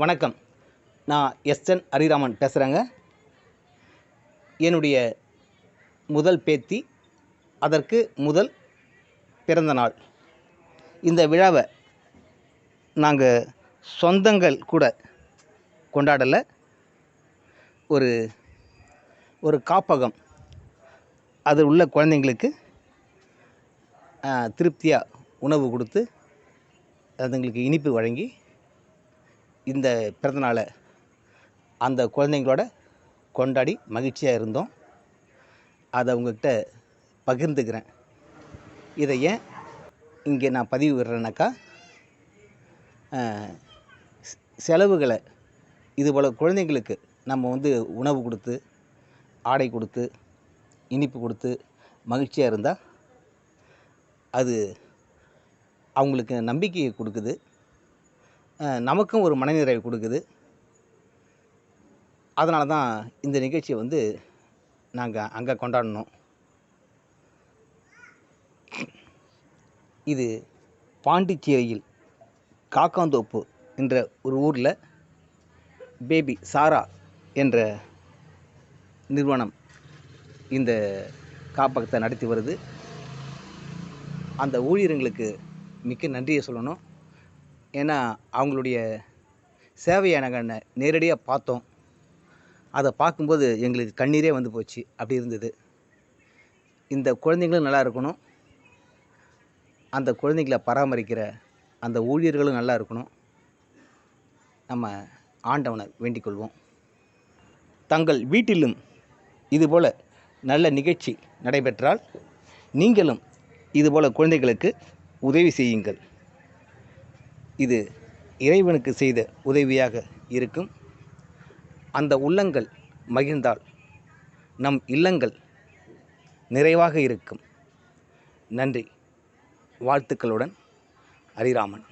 வணக்கம். நான் எஸ்என் ஹரிராமன் பேசுகிறேங்க என்னுடைய முதல் பேத்தி அதற்கு முதல் பிறந்த நாள். இந்த விழாவை நாங்கள் சொந்தங்கள் கூட கொண்டாடலை. ஒரு ஒரு காப்பகம். அது உள்ள குழந்தைங்களுக்கு திருப்தியாக உணவு கொடுத்து அதுங்களுக்கு இனிப்பு வழங்கி இந்த பிறந்தநாளை அந்த குழந்தைங்களோட கொண்டாடி மகிழ்ச்சியாக இருந்தோம். அதை உங்கள்கிட்ட பகிர்ந்துக்கிறேன். இதை ஏன் இங்கே நான் பதிவு விடுறேனாக்கா செலவுகளை இது போல் குழந்தைங்களுக்கு நம்ம வந்து உணவு கொடுத்து ஆடை கொடுத்து இனிப்பு கொடுத்து மகிழ்ச்சியாக இருந்தால் அது அவங்களுக்கு நம்பிக்கையை கொடுக்குது. நமக்கும் ஒரு மனநிறைவு கொடுக்குது. அதனால தான் இந்த நிகழ்ச்சியை வந்து நாங்கள் அங்கே கொண்டாடணும். இது பாண்டிச்சேரியில் காக்காந்தோப்பு என்ற ஒரு ஊரில் பேபி சாரா என்ற நிறுவனம் இந்த காப்பகத்தை நடத்தி வருது. அந்த ஊழியர்களுக்கு மிக்க நன்றியை சொல்லணும். ஏன்னா அவங்களுடைய சேவையை நாங்கள் நேரடியாக பார்த்தோம். அதை பார்க்கும்போது எங்களுக்கு கண்ணீரே வந்து போச்சு. அப்படி இருந்தது. இந்த குழந்தைங்களும் நல்லா இருக்கணும். அந்த குழந்தைங்களை பராமரிக்கிற அந்த ஊழியர்களும் நல்லா இருக்கணும். நம்ம ஆண்டவனை வேண்டிக் கொள்வோம். தங்கள் வீட்டிலும் இதுபோல் நல்ல நிகழ்ச்சி நடைபெற்றால் நீங்களும் இதுபோல் குழந்தைகளுக்கு உதவி செய்யுங்கள். இது இறைவனுக்கு செய்த உதவியாக இருக்கும். அந்த உள்ளங்கள் மகிழ்ந்தால் நம் இல்லங்கள் நிறைவாக இருக்கும். நன்றி. வாழ்த்துக்களுடன் ஹரிராமன்.